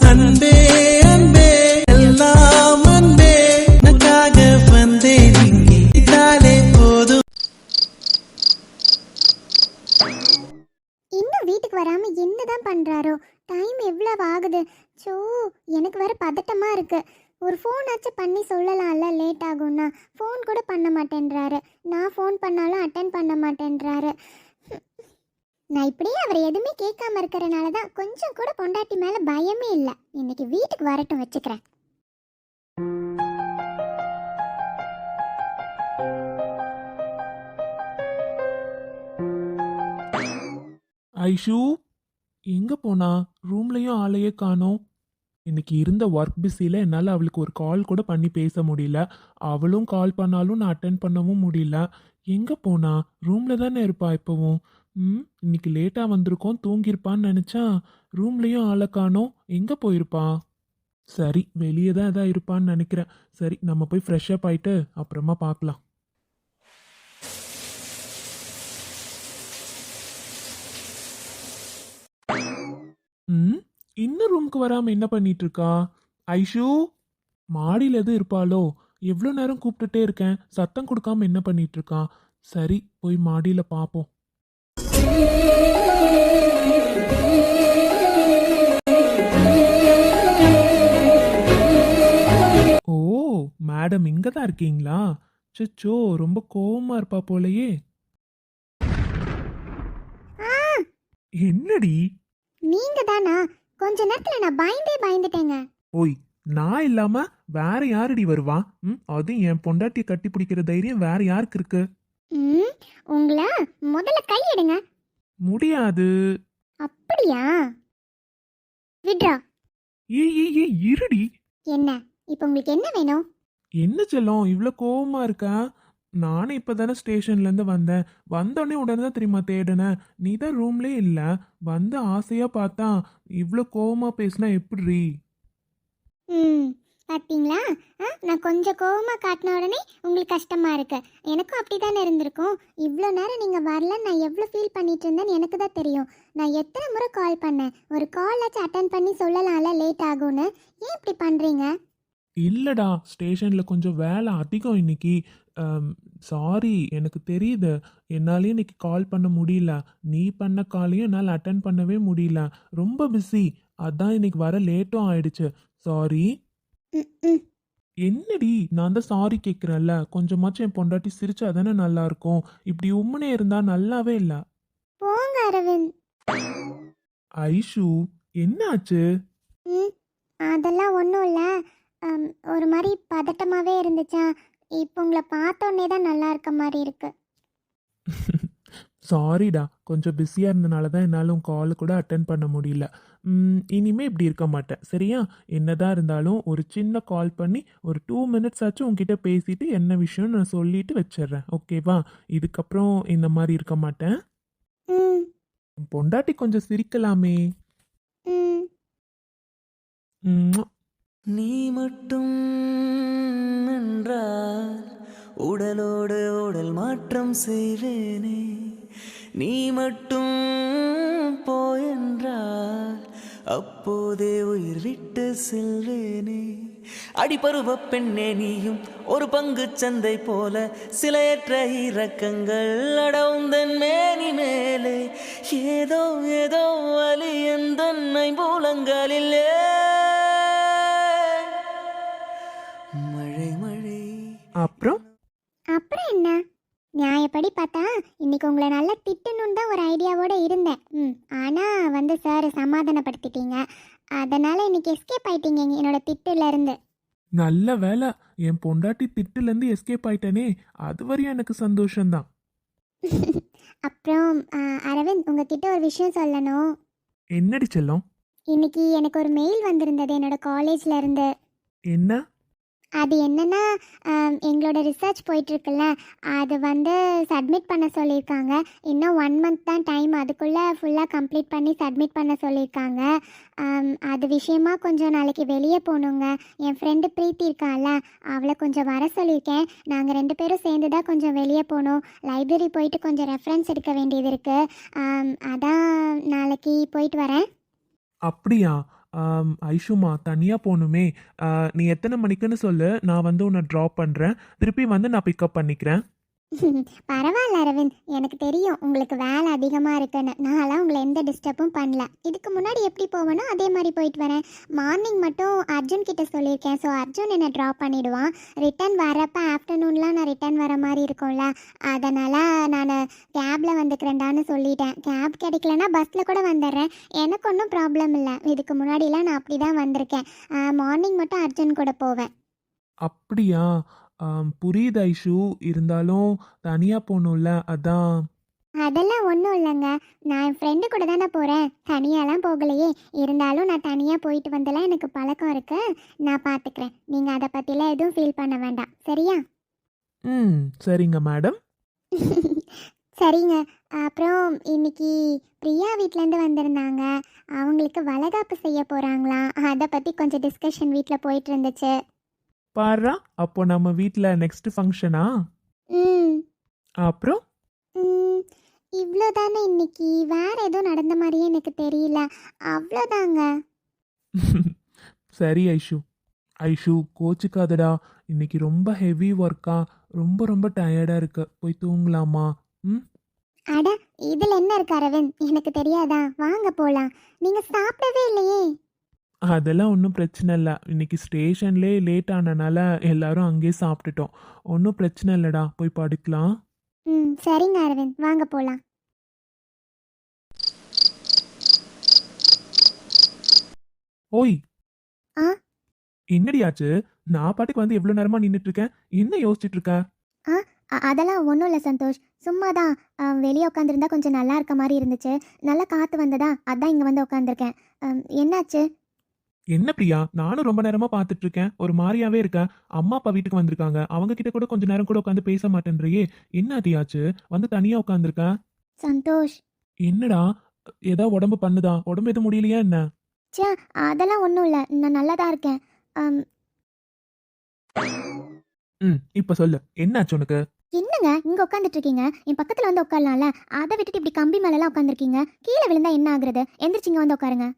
அன்பே அன்பே எல்லாம் அன்பே. உனக்காக வந்தேன் இங்கே. இதாலே போதும். இன்னும் வீட்டுக்கு வராம என்னதான் பண்றாரோ? டைம் எவ்வளவு ஆகுது? சோ எனக்கு வேற பதட்டமா இருக்கு. ஒரு ஃபோன் ஆச்சும் பண்ணி சொல்லலாம்ல லேட் ஆகும்னா. ஃபோன் கூட பண்ண மாட்டேன்றாரு. நான் ஃபோன் பண்ணாலும் அட்டன் பண்ண மாட்டேன்றாரு. நான் இப்படியே அவர் எதுவுமே கேட்காம இருக்கிறனால தான் கொஞ்சம் கூட பொண்டாட்டி மேல பயமே இல்லை. இன்னைக்கு வீட்டுக்கு வரட்டும் வச்சுக்கிறேன். ஐஷு எங்க போனா? ரூம்லயும் ஆளையே காணோம். இன்னைக்கு இருந்த ஒர்க் பிஸியில் என்னால் அவளுக்கு ஒரு கால் கூட பண்ணி பேச முடியல. அவளும் கால் பண்ணாலும் நான் அட்டன் பண்ணவும் முடியல. எங்க போனா? ரூம்ல தானே இருப்பா இப்போவும். ம் இன்னைக்கு லேட்டாக வந்திருக்கோம் தூங்கியிருப்பான்னு நினச்சா ரூம்லயும் ஆளை காணோம் எங்கே போயிருப்பா சரி வெளியே தான் எதா இருப்பான்னு நினைக்கிறேன். சரி நம்ம போய் ஃப்ரெஷ் அப் ஆயிட்டு அப்புறமா பார்க்கலாம். ம் இன்னும் ரூமுக்கு வராம என்ன பண்ணிட்டு இருக்கா ஐஷு மாடியில் எது இருப்பாளோ? எவ்வளோ நேரம் கூப்பிட்டுட்டே இருக்கேன் சத்தம் கொடுக்காம என்ன பண்ணிட்டு இருக்கான் சரி போய் மாடியில் பார்ப்போம். ஓ மேடம் இங்க தான் இருக்கீங்களா? சச்சோ ரொம்ப கோவமா இருப்பா போலயே. ஆ. என்னடி? நீங்க தானா கொஞ்ச நேரத்துல நான் பயந்தே பயந்துட்டேங்க. ஓய் நான் இல்லாம வேற யாரடி வருவா? ம் அதுவும் என் பொண்டாட்டியை கட்டி பிடிக்கிற தைரியம் வேற யாருக்கு இருக்கு? ம் உங்களை முதல்ல கை எடுங்க முடியாது. அப்படியா? விட்ரா ஏய் ஏய் ஏய் இருடி. என்ன? இப்போ உங்களுக்கு என்ன வேணும்? என்ன செல்லம்? இவ்வளோ கோவமா இருக்கா? நானே இப்பதானே ஸ்டேஷன்ல இருந்து வந்தேன். வந்தோடனே உடனே தான் தெரியுமா தேடினேன் நீ தான் ரூம்லே இல்ல. வந்து ஆசையா பார்த்தா இவ்வளோ கோவமா பேசினா எப்படி ம். பார்த்தீங்களா ஆ நான் கொஞ்சம் கோவமாக காட்டின உடனே உங்களுக்கு கஷ்டமாக இருக்கு. எனக்கும் அப்படி தானே இருந்திருக்கும். இவ்வளோ நேரம் நீங்கள் வரல நான் எவ்வளோ ஃபீல் பண்ணிட்டு இருந்தேன்னு எனக்கு தான் தெரியும். நான் எத்தனை முறை கால் பண்ணேன்? ஒரு காலாச்சும் அட்டன் பண்ணி சொல்லலாம்ல லேட் ஆகும்னு. ஏன் இப்படி பண்ணுறீங்க இல்லைடா ஸ்டேஷனில் கொஞ்சம் வேலை அதிகம் இன்னைக்கு. சாரி எனக்கு தெரியுது. என்னால் இன்னைக்கு கால் பண்ண முடியல. நீ பண்ண காலையும் என்னால் அட்டன் பண்ணவே முடியல. ரொம்ப பிஸி அதான் இன்னைக்கு வர லேட்டும் ஆயிடுச்சு. சாரி என்னடி? நான் தான் சாரி கேட்குறேன்ல கொஞ்சமாச்சும் என் பொண்டாட்டி சிரிச்சா தானே நல்லா இருக்கும் இப்படி உம்முனே இருந்தா நல்லாவே இல்லை. போங்க அரவிந்த். ஐஷு என்னாச்சு? ம் அதெல்லாம் ஒன்றும் இல்லை. ஒரு மாதிரி பதட்டமாகவே இருந்துச்சா. இப்போ உங்களை பார்த்தோன்னே தான் நல்லா இருக்க மாதிரி இருக்கு. சாரிடா கொஞ்சம் பிஸியாக இருந்தனால தான் என்னால் உன் கால் கூட அட்டன் பண்ண முடியல. இனிமே இப்படி இருக்க மாட்டேன். சரியா? என்னதான் இருந்தாலும் ஒரு சின்ன கால் பண்ணி ஒரு டூ மினிட்ஸ் ஆச்சும் உன்கிட்ட பேசிட்டு என்ன விஷயம்னு நான் சொல்லிட்டு வச்சிடுறேன். ஓகேவா இதுக்கப்புறம் இந்த மாதிரி இருக்க மாட்டேன். பொண்டாட்டி கொஞ்சம் சிரிக்கலாமே. நீ மட்டும் என்றால் உடலோடு உடல் மாற்றம் செய்வேனே. நீ மட்டும் போயென்றால் அப்போதே உயிர் விட்டு செல்வேனே. அடிபருவ பெண்ணே நீயும் ஒரு பங்கு சந்தை போல சிலையற்ற இறக்கங்கள் அடவுந்தன் மேனி மேலே. ஏதோ ஏதோ வலி எந்த ஐம்பூலங்களிலே வேலை. என் பொண்டாட்டி திட்டுலேருந்து எஸ்கேப் ஆயிட்டேனே. அது வரையும் எனக்கு சந்தோஷம்தான். அப்புறம் அரவிந்த் உங்ககிட்ட ஒரு விஷயம் சொல்லணும். என்னடி செல்லம்? இன்னைக்கு எனக்கு ஒரு மெயில் வந்திருந்தது என்னோட காலேஜ்ல இருந்து. என்ன? அது என்னென்னா எங்களோட ரிசர்ச் போயிட்டுருக்குல்ல அது வந்து சப்மிட் பண்ண சொல்லியிருக்காங்க. இன்னும் ஒன் மந்த் தான் டைம் அதுக்குள்ளே ஃபுல்லாக கம்ப்ளீட் பண்ணி சப்மிட் பண்ண சொல்லியிருக்காங்க. அது விஷயமா கொஞ்சம் நாளைக்கு வெளியே போகணுங்க. என் ஃப்ரெண்டு பிரீத்தி இருக்கால அவளை கொஞ்சம் வர சொல்லியிருக்கேன். நாங்கள் ரெண்டு பேரும் சேர்ந்து தான் கொஞ்சம் வெளியே போகணும். லைப்ரரி போயிட்டு கொஞ்சம் ரெஃபரன்ஸ் எடுக்க வேண்டியது இருக்குது அதான் நாளைக்கு போயிட்டு வரேன். அப்படியா? ஐஷுமா தனியாக போகணுமே. நீ எத்தனை மணிக்குன்னு சொல்லு. நான் வந்து உன்னை ட்ராப் பண்ணுறேன் திருப்பி வந்து நான் பிக்கப் பண்ணிக்கிறேன். பரவாயில்ல அரவிந்த். எனக்கு தெரியும் உங்களுக்கு வேலை அதிகமாக இருக்குன்னு. நான்லாம் உங்களை எந்த டிஸ்டர்பும் பண்ணல. இதுக்கு முன்னாடி எப்படி போவேனோ அதே மாதிரி போயிட்டு வரேன். மார்னிங் மட்டும் அர்ஜுன் கிட்ட சொல்லியிருக்கேன். ஸோ அர்ஜுன் என்னை ட்ராப் பண்ணிவிடுவான் ரிட்டர்ன் வரப்போ ஆஃப்டர்நூன்லாம் நான் ரிட்டர்ன் வர மாதிரி இருக்கும்ல. அதனால் நான் கேபில் வந்துக்கிறேன்டான்னு சொல்லிட்டேன். கேப் கிடைக்கலனா பஸ்ஸில் கூட வந்துடுறேன். எனக்கு ஒன்றும் ப்ராப்ளம் இல்லை. இதுக்கு முன்னாடிலாம் நான் அப்படி தான் வந்திருக்கேன் மார்னிங் மட்டும் அர்ஜுன் கூட போவேன். அப்படியா? ஆம், புரியுது ஐஷு. இருந்தாலும் தனியா போகணும்ல அதான். அதெல்லாம் ஒன்றும் இல்லைங்க. நான் என் ஃப்ரெண்டு கூட தானே போகிறேன் தனியாலாம் போகலையே. இருந்தாலும் நான் தனியாக போயிட்டு வந்தெல்லாம் எனக்கு பழக்கம் இருக்கு. நான் பார்த்துக்கிறேன் நீங்கள் அதை பற்றிலாம் எதுவும் ஃபீல் பண்ண வேண்டாம். சரியா? ம் சரிங்க மேடம். சரிங்க. அப்புறம் இன்னைக்கு பிரியா வீட்டிலேருந்து வந்திருந்தாங்க. அவங்களுக்கு வளகாப்பு செய்ய போகிறாங்களாம் அதை பற்றி கொஞ்சம் டிஸ்கஷன் வீட்டில் போயிட்டு இருந்துச்சு. பாருடா அப்போ நம்ம வீட்டில் நெக்ஸ்ட் ஃபங்க்ஷனா ம். அப்புறம்? இவ்வளோ தானே இன்னைக்கு? வேற எதுவும் நடந்த மாதிரியே எனக்கு தெரியல. அவ்வளோதாங்க சரி ஐஷு. ஐஷு கோச்சுக்காதடா. இன்னைக்கு ரொம்ப ஹெவி ஒர்க்கா ரொம்ப ரொம்ப டயர்டா இருக்கு. போய் தூங்கலாமா? ம்? அட இதில் என்ன இருக்கு அரவிந்த்? எனக்கு தெரியாதா? வாங்க போகலாம் நீங்கள் சாப்பிடவே இல்லையே. அதெல்லாம் ஒன்றும் பிரச்சனை இல்லை. இன்னைக்கு ஸ்டேஷன்லேயே லேட் ஆனனால எல்லாரும் அங்கேயே சாப்பிட்டுட்டோம். ஒன்றும் பிரச்சனை இல்லைடா. போய் படுக்கலாம். ம் சரிங்க அரவிந்த். வாங்க போகலாம் ஓய். ஆ? என்னடி ஆச்சு? நான் பாட்டுக்கு வந்து எவ்வளோ நேரமா நின்றுட்டு இருக்கேன் என்ன யோசிச்சுட்டு இருக்க அ- அதெல்லாம் ஒன்றும் இல்லை சந்தோஷ். சும்மா தான் வெளியே உட்காந்துருந்தா கொஞ்சம் நல்லா இருக்க மாதிரி இருந்துச்சு. நல்லா காற்று வந்ததா? அதான் இங்கே வந்து உட்காந்துருக்கேன் என்னாச்சு? என்ன பிரியா? நானும் ரொம்ப நேரமா பார்த்துட்டு இருக்கேன் ஒரு மாதிரியாவே இருக்க. அம்மா அப்பா வீட்டுக்கு வந்திருக்காங்க. அவங்க கிட்ட கூட கொஞ்ச நேரம் கூட உட்காந்து பேச மாட்டேன்றியே. என்ன ஆச்சு வந்து தனியா உட்காந்துருக்க? சந்தோஷ். என்னடா? ஏதோ உடம்பு பண்ணுதா? உடம்பு எதுவும் முடியலையா என்ன? ச்சே அதெல்லாம் ஒன்றும் இல்லை. நான் நல்லா தான் இருக்கேன். அம், ம் இப்ப சொல்லு. என்னாச்சு உனக்கு? என்னங்க? இங்கே உட்காந்துட்டு இருக்கீங்க என் பக்கத்தில் வந்து உட்காரலாம்ல. அதை விட்டுட்டு இப்படி கம்பி மேலெலாம் உட்காந்துருக்கீங்க. கீழே விழுந்தா என்ன ஆகுறது? எந்திரிச்சிங்க வந்து உட்காருங்க.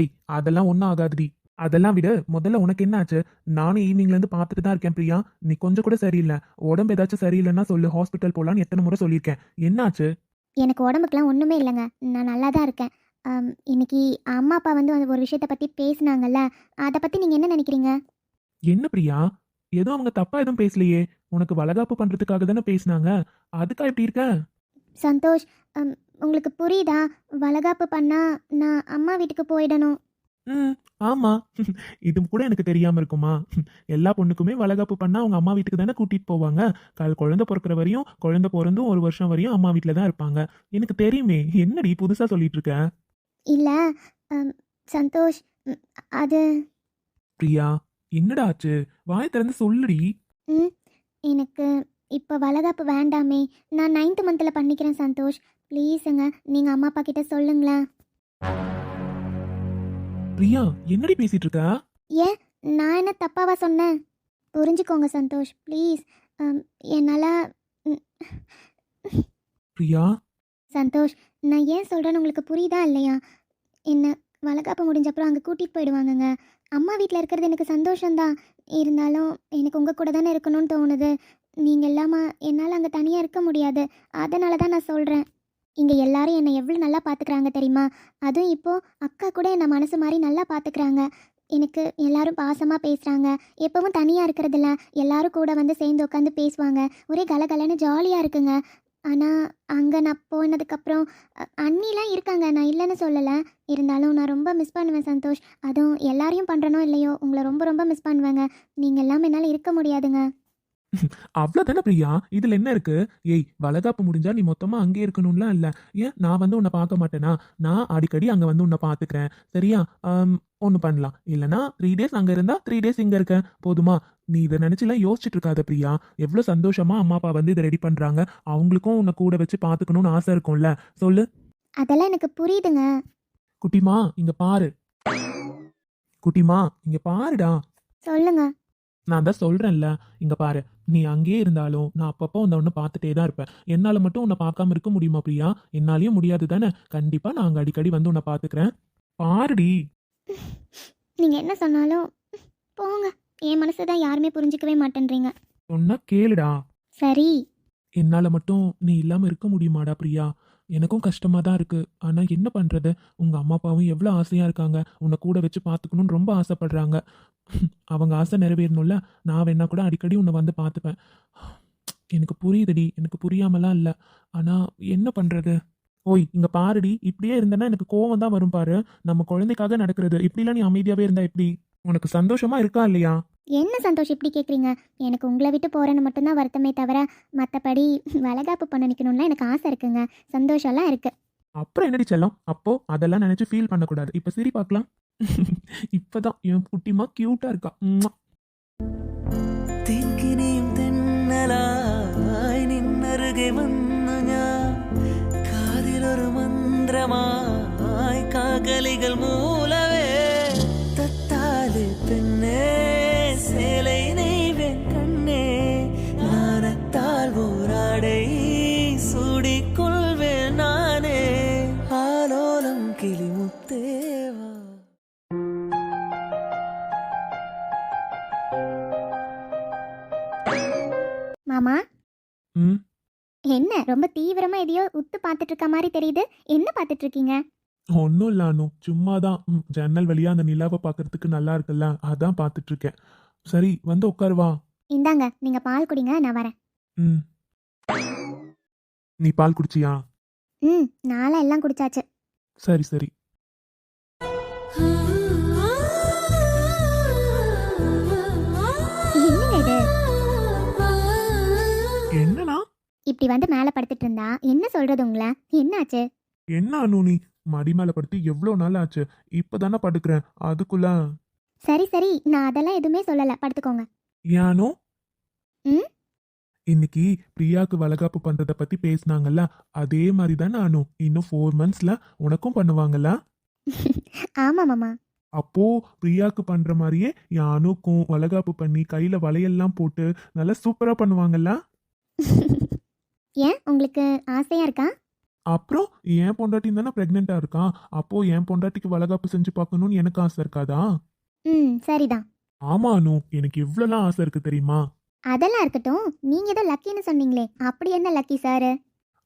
ஏய் அதெல்லாம் ஒன்றும் ஆகாதுடி. அதெல்லாம் விட முதல்ல உனக்கு என்ன ஆச்சு நானும் ஈவினிங்ல இருந்து பார்த்துட்டு தான் இருக்கேன் பிரியா. நீ கொஞ்சம் கூட சரியில்லை. உடம்பு ஏதாச்சும் சரியில்லைன்னா சொல்லு ஹாஸ்பிட்டல் போலான்னு எத்தனை முறை சொல்லியிருக்கேன். என்னாச்சு? எனக்கு உடம்புக்குலாம் ஒன்றுமே இல்லைங்க. நான் நல்லா தான் இருக்கேன். இன்னைக்கு அம்மா அப்பா வந்து ஒரு விஷயத்தை பற்றி பேசினாங்கல்ல அதை பற்றி நீங்கள் என்ன நினைக்கிறீங்க? என்ன பிரியா? ஏதோ அவங்க தப்பா எதுவும் பேசலையே. உனக்கு வளகாப்பு பண்றதுக்காக தானே பேசினாங்க. அதுக்கா இப்படி இருக்க? சந்தோஷ் உங்களுக்கு புரியுதா? வளகாப்பு பண்ணால் நான் அம்மா வீட்டுக்கு போயிடணும். ம் ஆமா. இது கூட எனக்கு தெரியாம இருக்குமா? எல்லா பொண்ணுக்குமே வளகாப்பு பண்ணா அவங்க அம்மா வீட்டுக்கு தானே கூட்டிட்டு போவாங்க. கால் குழந்தை பிறக்கிற வரையும் குழந்தை பிறந்தும் ஒரு வருஷம் வரையும் அம்மா வீட்டில் தான் இருப்பாங்க. எனக்கு தெரியுமே. என்னடி புதுசா சொல்லிட்டு இருக்க? இல்லை சந்தோஷ் அது பிரியா என்னடா ஆச்சு? வாய் திறந்து சொல்லுடி. ம் எனக்கு இப்போ வளகாப்பு வேண்டாமே. நான் நைன்த் மந்தில் பண்ணிக்கிறேன் சந்தோஷ். ப்ளீஸுங்க நீங்கள் அம்மா அப்பா கிட்ட சொல்லுங்களேன். பிரியா என்னடி பேசிட்டு இருக்க ஏன் நான் என்ன தப்பாவா சொன்னேன்? புரிஞ்சுக்கோங்க சந்தோஷ் ப்ளீஸ். என்னால் பிரியா? சந்தோஷ் நான் ஏன் சொல்கிறேன்னு உங்களுக்கு புரியுதா இல்லையா? என்ன வளகாப்பு முடிஞ்சப்பறம் அங்கே கூட்டிகிட்டு போயிடுவாங்கங்க. அம்மா வீட்டில் இருக்கிறது எனக்கு சந்தோஷம்தான். இருந்தாலும் எனக்கு உங்கள் கூட தானே இருக்கணும்னு தோணுது. நீங்கள் இல்லாமல் என்னால் அங்கே தனியாக இருக்க முடியாது. அதனால தான் நான் சொல்கிறேன் இங்கே எல்லாரும் என்னை எவ்வளோ நல்லா பார்த்துக்கிறாங்க தெரியுமா? அதுவும் இப்போது அக்கா கூட என்னை மனசு மாதிரி நல்லா பார்த்துக்கிறாங்க எனக்கு எல்லாரும் பாசமாக பேசுகிறாங்க எப்பவும் தனியாக இருக்கிறதில்ல. எல்லாரும் கூட வந்து சேர்ந்து உட்காந்து பேசுவாங்க. ஒரே கலகலன்னு ஜாலியாக இருக்குங்க. ஆனால் அங்கே நான் போனதுக்கப்புறம் அண்ணிலாம் இருக்காங்க. நான் இல்லைன்னு சொல்லலை. இருந்தாலும் நான் ரொம்ப மிஸ் பண்ணுவேன் சந்தோஷ். அதுவும் எல்லாரையும் பண்ணுறனோ இல்லையோ உங்களை ரொம்ப ரொம்ப மிஸ் பண்ணுவேங்க. நீங்கள் எல்லாம் என்னால் இருக்க முடியாதுங்க. அவ்வளவுதானே பிரியா? இதுல என்ன இருக்கு? ஏய் வளகாப்பு முடிஞ்சா நீ மொத்தமா அங்கே இருக்கணும்லாம் இல்ல. ஏன்? நான் வந்து உன்னை பார்க்க மாட்டேனா? நான் அடிக்கடி அங்க வந்து உன்னை பாத்துக்கிறேன் சரியா? ஒண்ணு பண்ணலாம். இல்லனா த்ரீ டேஸ் அங்க இருந்தா த்ரீ டேஸ் இங்க இருக்க. போதுமா? நீ இதை நினைச்சுலாம் யோசிச்சுட்டு இருக்காத பிரியா. எவ்வளவு சந்தோஷமா அம்மா அப்பா வந்து இதை ரெடி பண்றாங்க. அவங்களுக்கும் உன்னை கூட வச்சு பாத்துக்கணும்னு ஆசை இருக்கும்ல. சொல்லு. அதெல்லாம் எனக்கு புரியுதுங்க. குட்டிமா இங்க பாரு. குட்டிமா இங்க பாருடா. சொல்லுங்க. நான் தான் சொல்றேன்ல. இங்க பாரு. நீ அங்கேயே இருந்தாலும் நான் அப்பப்போ உன்னை ஒன்று பார்த்துட்டே தான் இருப்பேன். என்னால மட்டும் உன்னை பார்க்காம இருக்க முடியுமா பிரியா? என்னாலையும் முடியாது தானே? கண்டிப்பா நான் அங்க அடிக்கடி வந்து உன்னை பார்த்துக்கிறேன். பாருடி. நீங்கள் என்ன சொன்னாலும் போங்க. என் மனசை தான் யாருமே புரிஞ்சுக்கவே மாட்டேன்றீங்க. சொன்னா கேளுடா. சரி. என்னால மட்டும் நீ இல்லாம இருக்க முடியுமாடா பிரியா? எனக்கும் கஷ்டமாக தான் இருக்குது ஆனால் என்ன பண்ணுறது உங்கள் அம்மா அப்பாவும் எவ்வளோ ஆசையாக இருக்காங்க. உன்னை கூட வச்சு பார்த்துக்கணும்னு ரொம்ப ஆசைப்படுறாங்க. அவங்க ஆசை நிறைவேறணும்ல? நான் வேணா கூட அடிக்கடி உன்னை வந்து பார்த்துப்பேன். எனக்கு புரியுதுடி. எனக்கு புரியாமலாம் இல்லை. ஆனால் என்ன பண்ணுறது ஓய் இங்கே பாருடி. இப்படியே இருந்தேன்னா எனக்கு கோவம் தான் வரும் பாரு. நம்ம குழந்தைக்காக நடக்கிறது. இப்படிலாம் நீ அமைதியாகவே இருந்தா எப்படி? உனக்கு சந்தோஷமா இருக்கா இல்லையா? என்ன சந்தோஷ் இப்படி கேட்குறீங்க எனக்கு உங்களை விட்டு போகிறேன்னு மட்டும்தான் வருத்தமே தவிர மற்றபடி வளகாப்பு பண்ண நிற்கணும்லாம் எனக்கு ஆசை இருக்குங்க சந்தோஷம்லாம் இருக்குது அப்புறம் என்னடி செல்லம் அப்போ அதெல்லாம் நினைச்சு ஃபீல் பண்ணக்கூடாது இப்ப சிரி பார்க்கலாம் இப்பதான் என் குட்டிமா கியூட்டா இருக்கா உம்மா. തേക്കിനിയും തെന്നലായി നിന്നരുകെ വന്നു ഞാൻ കാതിലൊരു മന്ത്രമായി കാകലികൾ മൂലവേ பார்த்துட்டு இருக்க மாதிரி தெரியுது. என்ன பார்த்துட்டு இருக்கீங்க ஒன்றும் இல்ல அனு. சும்மா தான் ஜன்னல் வழியா அந்த நிலாவை பார்க்கறதுக்கு நல்லா இருக்குல்ல. அதான் பார்த்துட்டு இருக்கேன் சரி வந்து உட்காருவா இந்தாங்க நீங்கள் பால் குடிங்க நான் வரேன். ம். நீ பால் குடிச்சியா? ம் நாளை எல்லாம் குடிச்சாச்சு. சரி சரி. இப்படி வந்து மேலே படுத்துட்டு இருந்தா என்ன சொல்றது உங்களை? என்னாச்சு? என்ன அனு நீ? மடி மேல படுத்து எவ்வளோ நாள் ஆச்சு? இப்பதானே படுக்கிறேன். அதுக்குள்ள. சரி சரி. நான் அதெல்லாம் எதுவுமே சொல்லலை. படுத்துக்கோங்க. ஏனோ ம்? இன்னைக்கு பிரியாக்கு வளகாப்பு பண்றத பத்தி பேசுனாங்கல்ல? அதே மாதிரி தான் நானும் இன்னும் ஃபோர் மந்த்ஸ்ல உனக்கும் பண்ணுவாங்கல்ல? ஆமாம் மாமா. அப்போ பிரியாக்கு பண்ற மாதிரியே என் அணுக்கும் வளகாப்பு பண்ணி கையில வளையல்லாம் போட்டு நல்லா சூப்பரா பண்ணுவாங்கல்ல? ஏன்? உங்களுக்கு ஆசையாக இருக்கா? அப்புறம் என் பொண்டாட்டி தானே பிரெக்னெண்டா இருக்கான் அப்போ என் பொண்டாட்டிக்கு வளகாப்பு செஞ்சு பார்க்கணும்னு எனக்கு ஆசை இருக்காதா? ம் சரிதான். ஆமா அனு. எனக்கு எவ்வளோலாம் ஆசை இருக்கு தெரியுமா? அதெல்லாம் இருக்கட்டும். நீங்க ஏதோ லக்கின்னு சொன்னீங்களே. அப்படி என்ன லக்கி சார்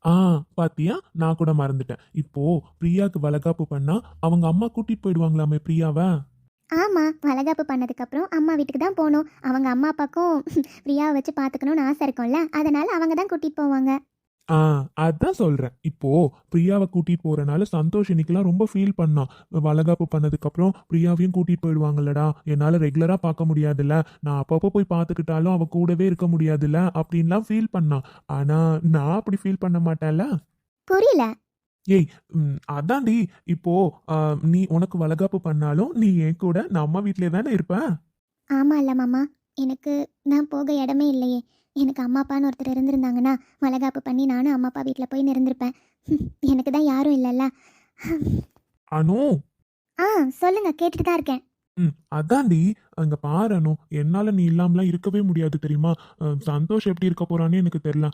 ஆ பாத்தியா? நான் கூட மறந்துட்டேன். இப்போ பிரியாக்கு வளகாப்பு பண்ணா அவங்க அம்மா கூட்டிட்டு போயிடுவாங்களாமே பிரியாவை? ஆமா வளகாப்பு பண்ணதுக்கு அப்புறம் அம்மா வீட்டுக்கு தான் போகணும். அவங்க அம்மா அப்பாக்கும் பிரியாவை வச்சு பார்த்துக்கணும்னு ஆசை இருக்கும்ல. அதனால அவங்க தான் கூட்டிட்டு போவாங்க. ஆ அதான் சொல்றேன். இப்போ பிரியாவை கூட்டிட்டு போறனால சந்தோஷ் இன்னைக்கெல்லாம் ரொம்ப ஃபீல் பண்ணான். வளகாப்பு பண்ணதுக்கு அப்புறம் பிரியாவையும் கூட்டிட்டு போயிடுவாங்கல்லடா. என்னால ரெகுலரா பார்க்க முடியாதுல்ல. நான் அப்பப்போ போய் பார்த்துக்கிட்டாலும் அவ கூடவே இருக்க முடியாதுல்ல. அப்படின்லாம் ஃபீல் பண்ணான். ஆனா நான் அப்படி ஃபீல் பண்ண மாட்டேன்ல. புரியல. ம், அதான்டி. இப்போ ஆ, நீ உனக்கு வளகாப்பு பண்ணாலும் நீ என் கூட நான் அம்மா வீட்லயே தானே இருப்ப? ஆமா இல்ல மாமா. எனக்கு நான் போக இடமே இல்லையே. எனக்கு அம்மா அப்பான்னு ஒருத்தர் இருந்திருந்தாங்கன்னா வளகாப்பு பண்ணி நானும் அம்மா அப்பா வீட்டில் போய் இருந்திருப்பேன். எனக்கு தான் யாரும் இல்லைல்ல. அனு! ஆ சொல்லுங்க கேட்டுட்டு தான் இருக்கேன். ம் அதான்டி. அங்க பாரணும். என்னால நீ இல்லாமலாம் இருக்கவே முடியாது தெரியுமா? சந்தோஷ் எப்படி இருக்க போறான்னு எனக்கு தெரியல.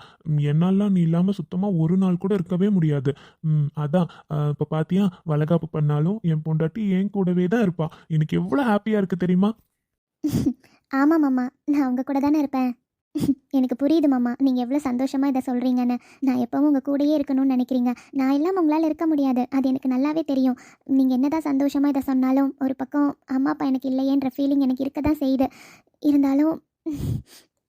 என்னாலாம் நீ இல்லாம சுத்தமா ஒரு நாள் கூட இருக்கவே முடியாது. ம் அதான். இப்போ இப்ப பாத்தியா? வளகாப்பு பண்ணாலும் என் பொண்டாட்டி என் கூடவே தான் இருப்பா. எனக்கு எவ்வளவு ஹாப்பியா இருக்கு தெரியுமா? ஆமாம் மாமா. நான் அவங்க கூட தானே இருப்பேன். எனக்கு புரியுது மாமா. நீங்கள் எவ்வளோ சந்தோஷமாக இதை சொல்கிறீங்கன்னு நான் எப்பவும் உங்கள் கூடயே இருக்கணும்னு நினைக்கிறீங்க. நான் இல்லாமல் உங்களால் இருக்க முடியாது. அது எனக்கு நல்லாவே தெரியும். நீங்கள் என்னதான் சந்தோஷமாக இதை சொன்னாலும் ஒரு பக்கம் அம்மா அப்பா எனக்கு இல்லையேன்ற ஃபீலிங் எனக்கு இருக்க தான் செய்யுது. இருந்தாலும்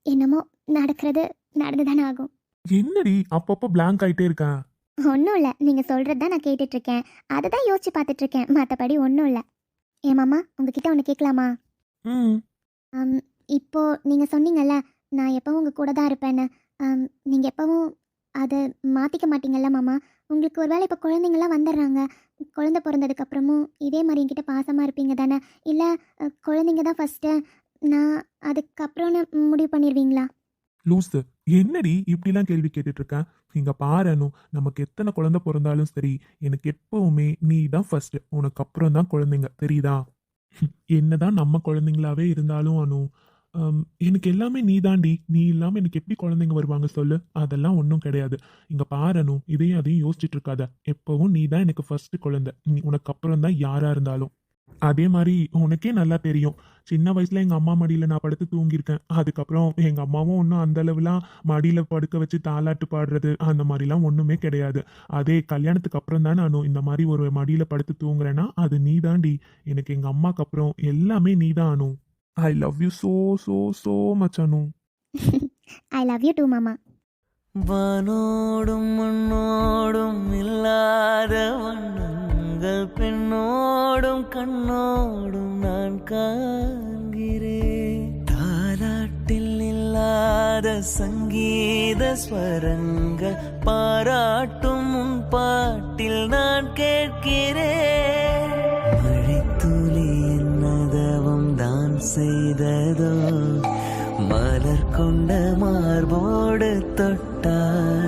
என்னமோ நடக்கிறது நடந்து தானே ஆகும். என்னடி? அப்பப்போ blank ஆயிட்டே இருக்கேன் ஒன்றும் இல்லை. நீங்கள் சொல்கிறது தான் நான் கேட்டுட்ருக்கேன். அதை தான் யோசிச்சு பார்த்துட்ருக்கேன். மற்றபடி ஒன்றும் இல்லை. ஏ மாமா உங்ககிட்ட ஒன்று கேட்கலாமா? ம். இப்போ நீங்கள் சொன்னீங்கல்ல நான் எப்பவும் உங்கள் கூட தான் இருப்பேன்னு. நீங்கள் எப்பவும் அதை மாற்றிக்க மாட்டீங்கல்ல மாமா? உங்களுக்கு ஒரு வேளை இப்போ குழந்தைங்களாம் வந்துடுறாங்க. குழந்தை பிறந்ததுக்கப்புறமும் இதே மாதிரி என்கிட்ட பாசமாக இருப்பீங்க தானே? இல்லை குழந்தைங்க தான் ஃபஸ்ட்டு நான் அதுக்கப்புறம்னு முடிவு பண்ணிடுவீங்களா? லூசு என்னடி இப்படிலாம் கேள்வி கேட்டுட்டு இருக்கேன் இங்க பாரணும் நமக்கு எத்தனை குழந்தை பிறந்தாலும் சரி எனக்கு எப்பவுமே நீ தான் ஃபர்ஸ்ட் உனக்கு அப்புறம் தான் குழந்தைங்க. தெரியுதா? என்னதான் நம்ம குழந்தைங்களாவே இருந்தாலும் அனு எனக்கு எல்லாமே நீ தாண்டி நீ இல்லாமல் எனக்கு எப்படி குழந்தைங்க வருவாங்க சொல்லு? அதெல்லாம் ஒன்றும் கிடையாது. இங்கே பாரணும் இதையும் அதையும் யோசிச்சுட்டு இருக்காத. எப்பவும் நீ தான் எனக்கு ஃபர்ஸ்ட் குழந்தை. நீ உனக்கு அப்புறம் தான் யாராக இருந்தாலும். அதே மாதிரி உனக்கே நல்லா தெரியும். சின்ன வயசுல எங்கள் அம்மா மடியில் நான் படுத்து தூங்கியிருக்கேன். அதுக்கப்புறம் எங்கள் அம்மாவும் ஒன்றும் அந்த அளவுலாம் மடியில் படுக்க வச்சு தாலாட்டு பாடுறது அந்த மாதிரிலாம் ஒன்றுமே கிடையாது. அதே கல்யாணத்துக்கு அப்புறம் தான் நான் இந்த மாதிரி ஒரு மடியில் படுத்து தூங்குறேன்னா அது நீ தாண்டி எனக்கு எங்கள் அம்மாவுக்கு அப்புறம் எல்லாமே நீ தான் Anu. I love you so so so much Anu I love you too மாமா. வானோடும் மண்ணோடும் இல்லாத வண்ணங்கள் பெண்ணோடும் கண்ணோடும் நான் காண்கிறேன். தாலாட்டில் இல்லாத சங்கீத ஸ்வரங்கள் பாராட்டும் பாட்டில் நான் கேட்கிறேன். செய்ததோ மலர் கொண்ட மார்போடு தொட்டார்.